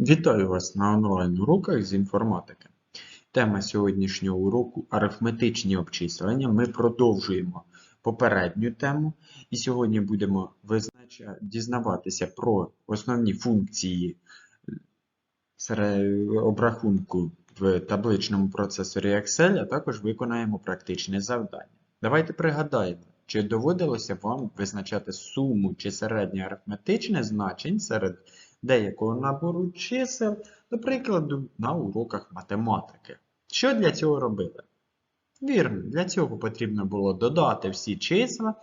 Вітаю вас на онлайн-уроках з інформатики. Тема сьогоднішнього уроку арифметичні обчислення. Ми продовжуємо попередню тему, і сьогодні будемо дізнаватися про основні функції обрахунку в табличному процесорі Excel, а також виконаємо практичне завдання. Давайте пригадаємо, чи доводилося вам визначати суму чи середнє арифметичне значень серед деякого набору чисел, до прикладу, на уроках математики. Що для цього робили? Вірно, для цього потрібно було додати всі числа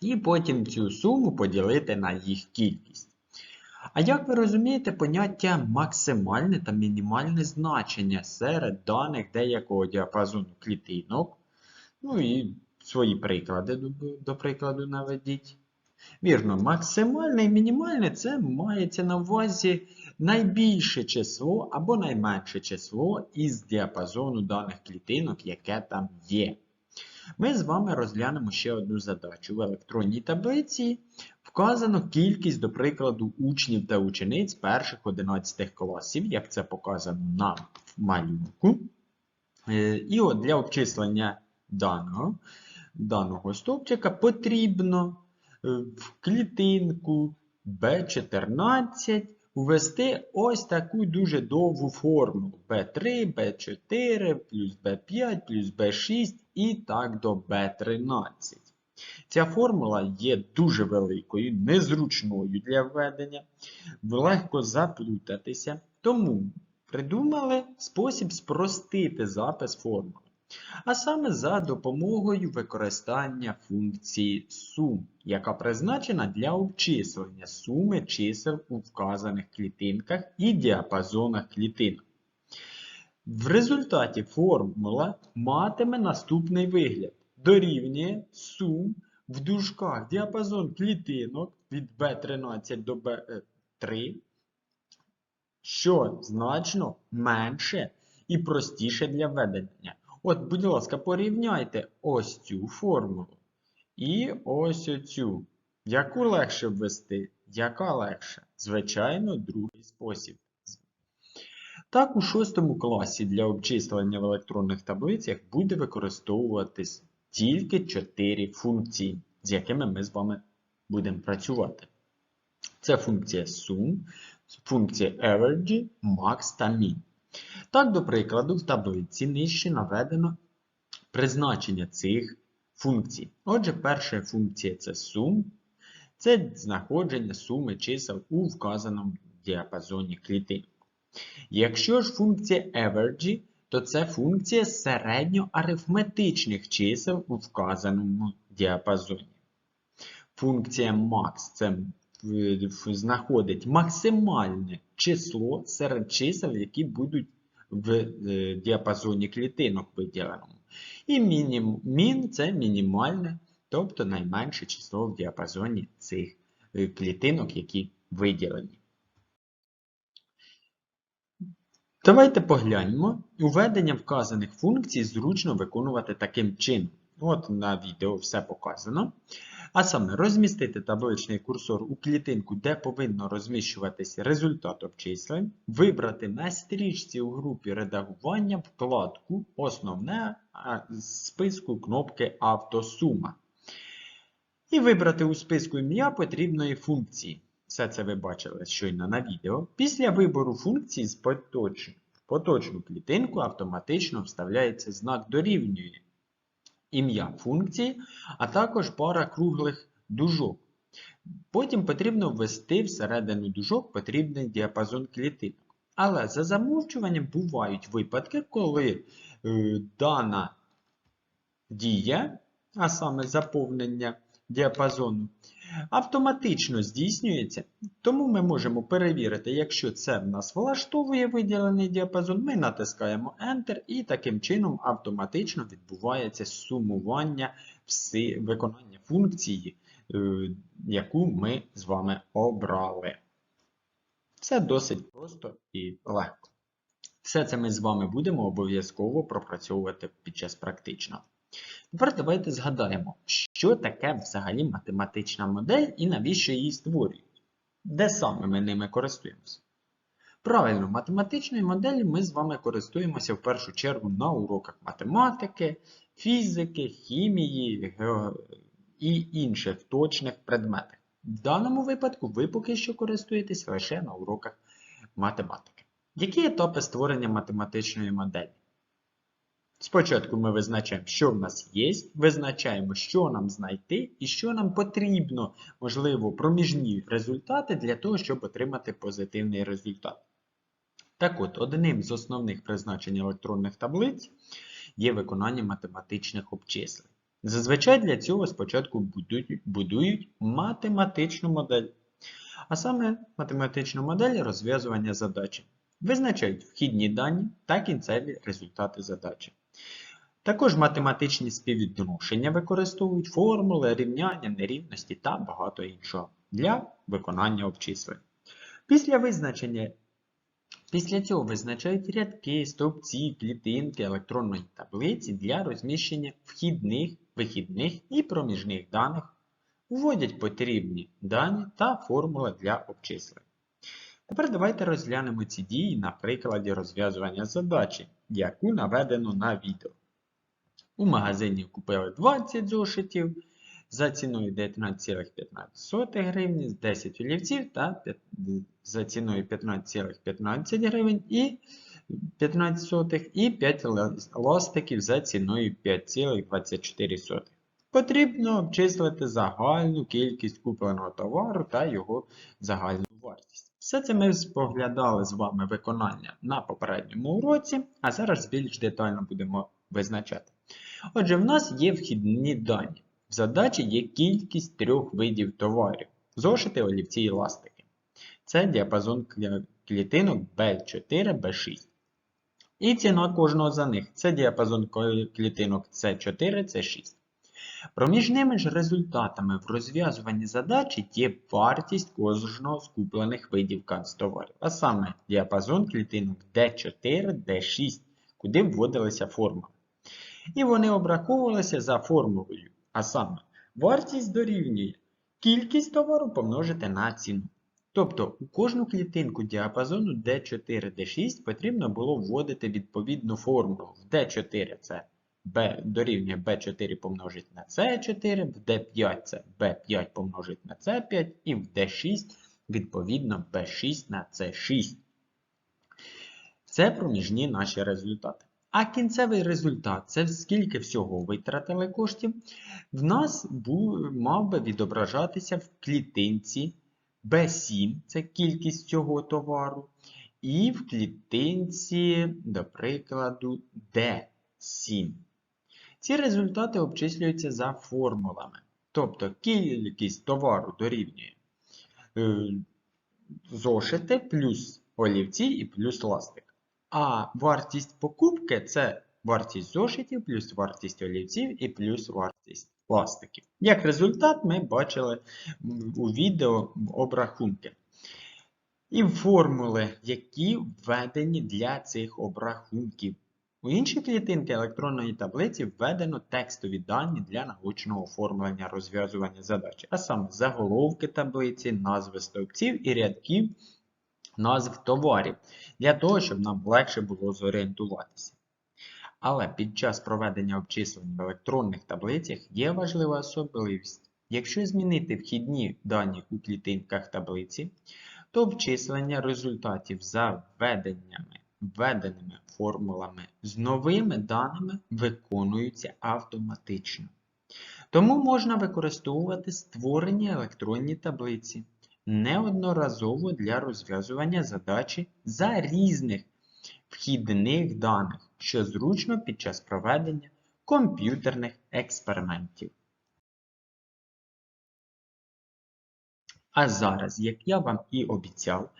і потім цю суму поділити на їх кількість. А як ви розумієте, поняття максимальне та мінімальне значення серед даних деякого діапазону клітинок? Ну і свої приклади, до, прикладу, наведіть. Вірно, максимальне і мінімальне це мається на увазі найбільше число або найменше число із діапазону даних клітинок, яке там є. Ми з вами розглянемо ще одну задачу. В електронній таблиці вказано кількість, до прикладу, учнів та учениць перших 11 класів, як це показано на малюнку. Е, І от для обчислення даного, даного стовпчика потрібно в клітинку B14 ввести ось таку дуже довгу формулу. B3, B4, плюс B5, плюс B6 і так до B13. Ця формула є дуже великою, незручною для введення, легко заплутатися, тому придумали спосіб спростити запис формули а саме за допомогою використання функції сум, яка призначена для обчислення суми чисел у вказаних клітинках і діапазонах клітинок. В результаті формула матиме наступний вигляд. Дорівнює сум в дужках діапазон клітинок від B13 до B3, що значно менше і простіше для введення. От, будь ласка, порівняйте ось цю формулу і ось оцю. Яку легше ввести? Яка легше? Звичайно, другий спосіб. Так, у шостому класі для обчислення в електронних таблицях буде використовуватись тільки 4 функції, з якими ми з вами будемо працювати. Це функція sum, функція average, max та min. Так, до прикладу, в таблиці нижче наведено призначення цих функцій. Отже, перша функція це сум, це знаходження суми чисел у вказаному діапазоні клітинок. Якщо ж функція average, то це функція середньоарифметичних чисел у вказаному діапазоні. Функція max це знаходить максимальне число серед чисел, які будуть в е, діапазоні клітинок виділеному. І мін це мінімальне, тобто найменше число в діапазоні цих е, клітинок, які виділені. Давайте погляньмо. Уведення вказаних функцій зручно виконувати таким чином. От на відео все показано. А саме розмістити табличний курсор у клітинку, де повинно розміщуватися результат обчислень, вибрати на стрічці у групі редагування вкладку Основне з списку кнопки Автосума. І вибрати у списку ім'я потрібної функції. Все це ви бачили щойно на відео. Після вибору функції з поточну, поточну клітинку автоматично вставляється знак дорівнює ім'я функції, а також пара круглих дужок. Потім потрібно ввести всередину дужок потрібний діапазон клітинок. Але за замовчуванням бувають випадки, коли е, дана дія, а саме заповнення діапазону, автоматично здійснюється. Тому ми можемо перевірити, якщо це в нас влаштовує виділений діапазон, ми натискаємо Enter і таким чином автоматично відбувається сумування виконання функції, е, яку ми з вами обрали. Це досить просто і легко. Все це ми з вами будемо обов'язково пропрацьовувати під час практичного. Тепер давайте згадаємо, що таке взагалі математична модель і навіщо її створюють. Де саме ми ними користуємося? Правильно, математичною моделлю ми з вами користуємося в першу чергу на уроках математики, фізики, хімії і інших точних предметах. В даному випадку ви поки що користуєтесь лише на уроках математики. Які етапи створення математичної моделі? Спочатку ми визначаємо, що в нас є, визначаємо, що нам знайти і що нам потрібно, можливо, проміжні результати для того, щоб отримати позитивний результат. Так от, одним з основних призначень електронних таблиць є виконання математичних обчислень. Зазвичай для цього спочатку будують, математичну модель, а саме математичну модель розв'язування задачі. Визначають вхідні дані та кінцеві результати задачі. Також математичні співвідношення використовують формули, рівняння, нерівності та багато іншого для виконання обчислень. Після визначення Після цього визначають рядки, стовпці, клітинки електронної таблиці для розміщення вхідних, вихідних і проміжних даних, вводять потрібні дані та формули для обчислень. Тепер давайте розглянемо ці дії на прикладі розв'язування задачі, яку наведено на відео. У магазині купили 20 зошитів за ціною 19,15 гривні, 10 олівців та п'ят- за ціною 15,15 гривень і 15 сотих, і 5 ластиків за ціною 5,24. Потрібно обчислити загальну кількість купленого товару та його загальну вартість. Все це ми споглядали з вами виконання на попередньому уроці, а зараз більш детально будемо визначати. Отже, в нас є вхідні дані. В задачі є кількість трьох видів товарів: зошити, олівці і ластики. Це діапазон клітинок B4, B6. І ціна кожного з них це діапазон клітинок C4, C6. Проміжними ж результатами в розв'язуванні задачі є вартість кожного з куплених видів канцтоварів, а саме діапазон клітинок D4, D6, куди вводилися формули. І вони обраховувалися за формулою, а саме вартість дорівнює кількість товару помножити на ціну. Тобто у кожну клітинку діапазону D4, D6 потрібно було вводити відповідну формулу. В D4 це B дорівнює B4 помножити на C4, в D5 це B5 помножити на C5 і в D6 відповідно B6 на C6. Це проміжні наші результати. А кінцевий результат це скільки всього витратили коштів, в нас бу- мав би відображатися в клітинці B7, це кількість цього товару, і в клітинці, до прикладу, D7. Ці результати обчислюються за формулами. Тобто кількість товару дорівнює е, зошити плюс олівці і плюс ластик. А вартість покупки це вартість зошитів плюс вартість олівців і плюс вартість пластиків. Як результат, ми бачили у відео обрахунки. І формули, які введені для цих обрахунків. У інші клітинки електронної таблиці введено текстові дані для научного оформлення розв'язування задачі, а саме заголовки таблиці, назви стовпців і рядків назв товарів, для того, щоб нам легше було зорієнтуватися. Але під час проведення обчислень в електронних таблицях є важлива особливість. Якщо змінити вхідні дані у клітинках таблиці, то обчислення результатів за введеннями, введеними формулами з новими даними виконуються автоматично. Тому можна використовувати створені електронні таблиці неодноразово для розв'язування задачі за різних вхідних даних, що зручно під час проведення комп'ютерних експериментів. А зараз, як я вам і обіцяв,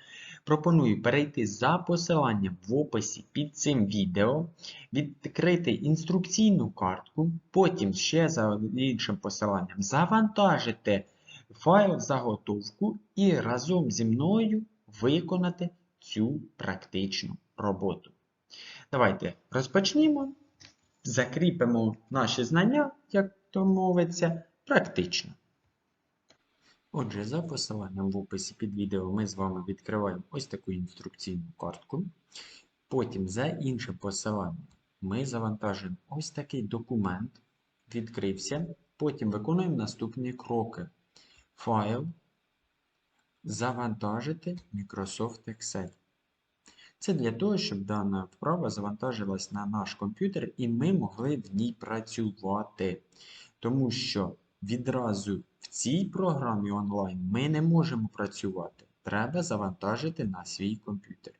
пропоную перейти за посиланням в описі під цим відео, відкрити інструкційну картку, потім ще за іншим посиланням завантажити файл заготовку і разом зі мною виконати цю практичну роботу. Давайте розпочнімо, закріпимо наші знання, як то мовиться, практично. Отже, за посиланням в описі під відео ми з вами відкриваємо ось таку інструкційну картку. Потім за іншим посиланням ми завантажуємо ось такий документ, відкрився. Потім виконуємо наступні кроки. Файл, завантажити Microsoft Excel. Це для того, щоб дана вправа завантажилась на наш комп'ютер і ми могли в ній працювати. Тому що відразу в цій програмі онлайн ми не можемо працювати. Треба завантажити на свій комп'ютер.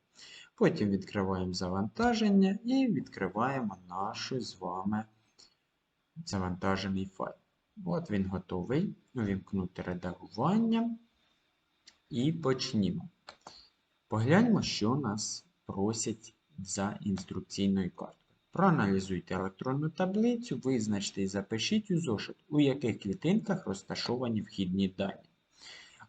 Потім відкриваємо завантаження і відкриваємо наш з вами завантажений файл. От він готовий. Увімкнути редагування. І почнімо. Погляньмо, що нас просять за інструкційною карткою. Проаналізуйте електронну таблицю, визначте і запишіть у зошит, у яких клітинках розташовані вхідні дані.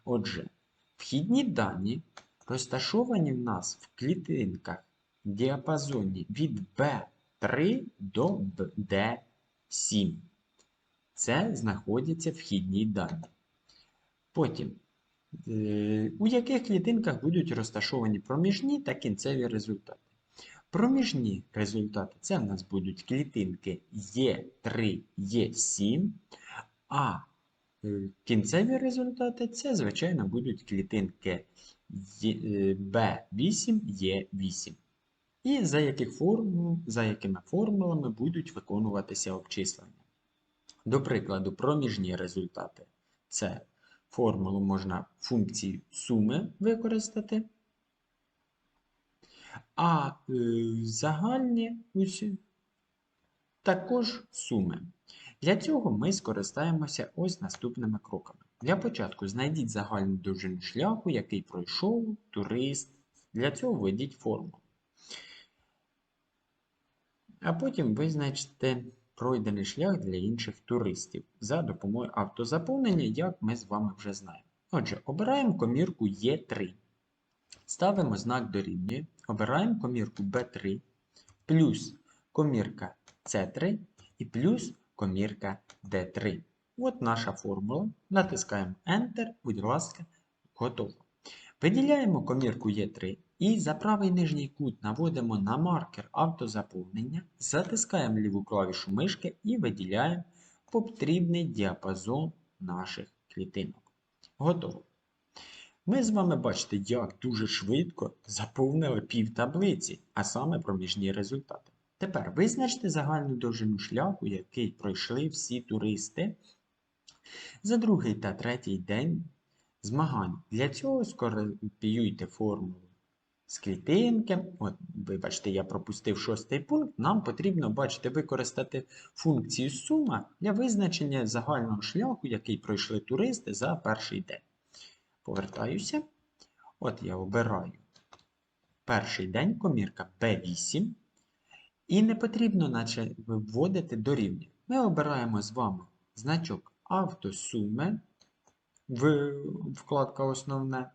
Отже, вхідні дані розташовані в нас в клітинках в діапазоні від B3 до D7. Це знаходяться вхідні дані. Потім, е, у яких клітинках будуть розташовані проміжні та кінцеві результати. Проміжні результати це в нас будуть клітинки Е3, Е7, а е, кінцеві результати це, звичайно, будуть клітинки B8, Е8. І за, яких формул, за якими формулами будуть виконуватися обчислення. До прикладу, проміжні результати. Це формулу можна функції суми використати. А е, загальні усі також суми. Для цього ми скористаємося ось наступними кроками. Для початку знайдіть загальну довжину шляху, який пройшов турист. Для цього введіть формулу. А потім визначте пройдений шлях для інших туристів за допомогою автозаповнення, як ми з вами вже знаємо. Отже, обираємо комірку Е3. Ставимо знак дорівнює, обираємо комірку B3, плюс комірка C3 і плюс комірка D3. От наша формула. Натискаємо Enter, будь ласка, готово. Виділяємо комірку Е3 і за правий нижній кут наводимо на маркер автозаповнення, затискаємо ліву клавішу мишки і виділяємо потрібний діапазон наших клітинок. Готово. Ми з вами бачите, як дуже швидко заповнили пів таблиці, а саме проміжні результати. Тепер визначте загальну довжину шляху, який пройшли всі туристи за другий та третій день змагань. Для цього скопіюйте формулу з клітинки. От, Вибачте, я пропустив шостий пункт. Нам потрібно, бачите, використати функцію сума для визначення загального шляху, який пройшли туристи за перший день. Повертаюся. От я обираю перший день комірка B8. І не потрібно наче вводити дорівнює. Ми обираємо з вами значок автосуми, в вкладка основне,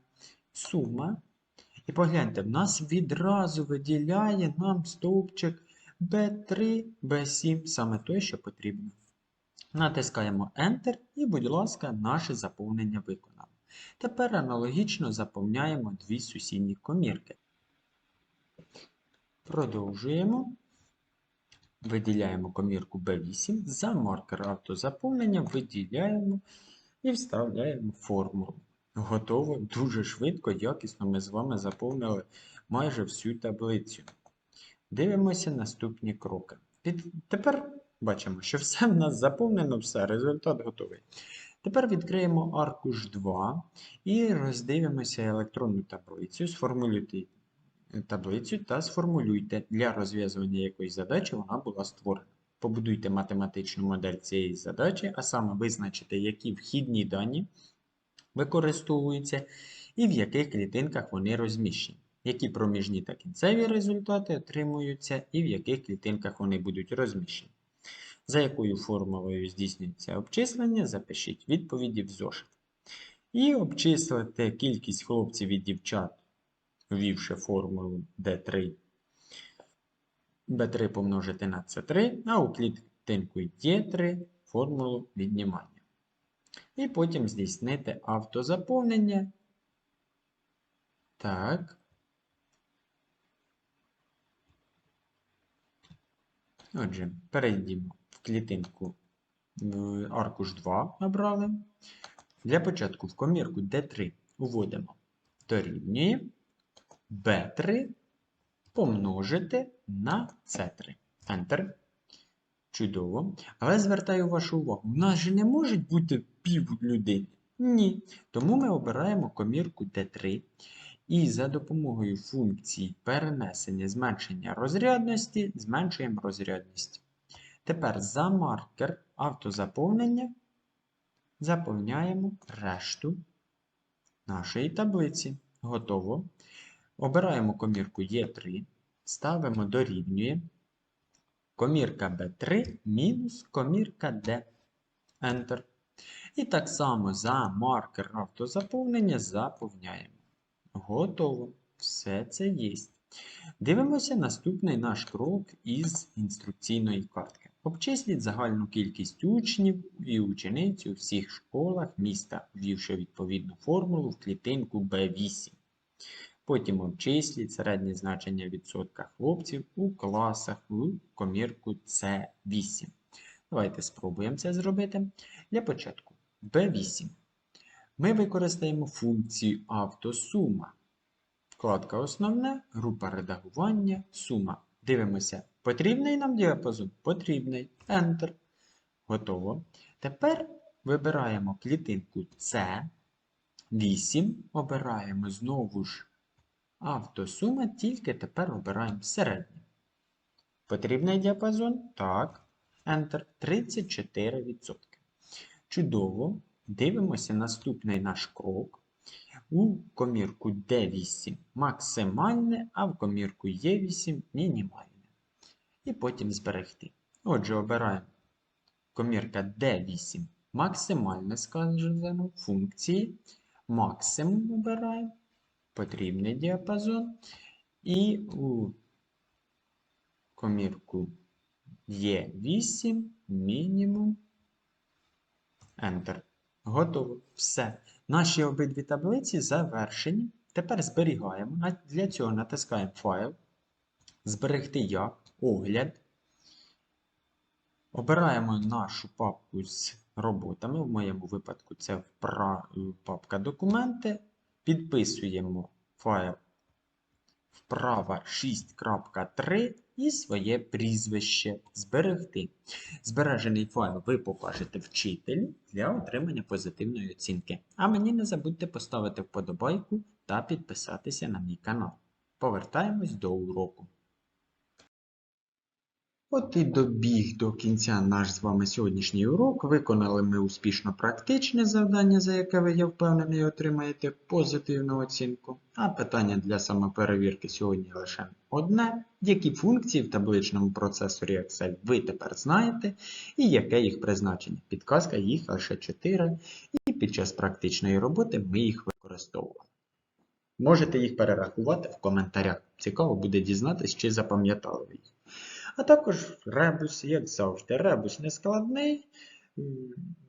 сума. І погляньте, в нас відразу виділяє нам стовпчик B3, B7, саме той, що потрібно. Натискаємо Enter і, будь ласка, наше заповнення виконано. Тепер аналогічно заповняємо дві сусідні комірки. Продовжуємо. Виділяємо комірку B8, за маркер автозаповнення виділяємо і вставляємо формулу. Готово дуже швидко, якісно ми з вами заповнили майже всю таблицю. Дивимося наступні кроки. Під... Тепер бачимо, що все в нас заповнено, все, результат готовий. Тепер відкриємо аркуш 2 і роздивимося електронну таблицю, сформулюйте таблицю та сформулюйте, для розв'язування якоїсь задачі вона була створена. Побудуйте математичну модель цієї задачі, а саме визначите, які вхідні дані використовуються і в яких клітинках вони розміщені, які проміжні та кінцеві результати отримуються, і в яких клітинках вони будуть розміщені. За якою формулою здійснюється обчислення, запишіть відповіді в зошит. І обчислите кількість хлопців і дівчат, ввівши формулу D3, B3 помножити на C3, а у клітинку Е3 формулу віднімання. І потім здійснити автозаповнення. Так. Отже, перейдімо в клітинку в аркуш 2 набрали. Для початку в комірку D3 уводимо дорівнює B3 помножити на C3. Enter. Чудово. Але звертаю вашу увагу, у нас же не може бути пів людини. Ні. Тому ми обираємо комірку D3 і за допомогою функції перенесення зменшення розрядності зменшуємо розрядність. Тепер за маркер автозаповнення заповняємо решту нашої таблиці. Готово. Обираємо комірку Е3, ставимо дорівнює комірка B3 мінус комірка D. Enter. І так само за маркер автозаповнення заповняємо. Готово. Все це є. Дивимося наступний наш крок із інструкційної картки. Обчисліть загальну кількість учнів і учениць у всіх школах міста, ввівши відповідну формулу в клітинку B8. Потім обчисліть середнє значення відсотка хлопців у класах у комірку C8. Давайте спробуємо це зробити. Для початку B8. Ми використаємо функцію автосума. Вкладка Основне, група редагування, сума. Дивимося, потрібний нам діапазон? Потрібний. Enter. Готово. Тепер вибираємо клітинку C8. Обираємо знову ж автосума, тільки тепер обираємо середнє. Потрібний діапазон? Так. Enter. 34%. Чудово. Дивимося наступний наш крок. У комірку D8 максимальне, а в комірку E8 мінімальне. І потім зберегти. Отже, обираємо комірка D8 максимальне сказано функції. Максимум обираємо потрібний діапазон. І у комірку Е8 мінімум. Enter. Готово. Все. Наші обидві таблиці завершені. Тепер зберігаємо. Для цього натискаємо файл. Зберегти як, огляд. Обираємо нашу папку з роботами. В моєму випадку це папка документи. Підписуємо файл вправа 6.3 і своє прізвище зберегти. Збережений файл ви покажете вчителю для отримання позитивної оцінки. А мені не забудьте поставити вподобайку та підписатися на мій канал. Повертаємось до уроку. От і добіг до кінця наш з вами сьогоднішній урок. Виконали ми успішно практичне завдання, за яке ви, я впевнений, отримаєте позитивну оцінку. А питання для самоперевірки сьогодні лише одне. Які функції в табличному процесорі Excel ви тепер знаєте, і яке їх призначення? Підказка їх лише 4, і під час практичної роботи ми їх використовували. Можете їх перерахувати в коментарях. Цікаво буде дізнатися, чи запам'ятали ви їх. А також ребус, як завжди, ребус нескладний.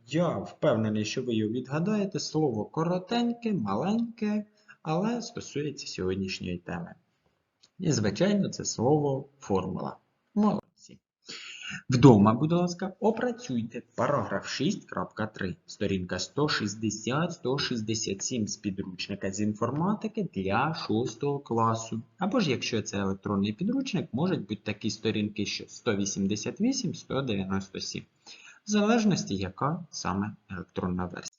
Я впевнений, що ви його відгадаєте. Слово коротеньке, маленьке, але стосується сьогоднішньої теми. І, звичайно, це слово формула. Вдома, будь ласка, опрацюйте параграф 6.3, сторінка 160-167 з підручника з інформатики для 6 класу. Або ж, якщо це електронний підручник, можуть бути такі сторінки, що 188-197, в залежності, яка саме електронна версія.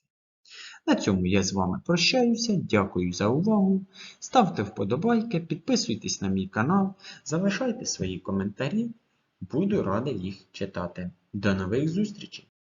На цьому я з вами прощаюся. Дякую за увагу. Ставте вподобайки, підписуйтесь на мій канал, залишайте свої коментарі. Буду радий їх читати. До нових зустрічей!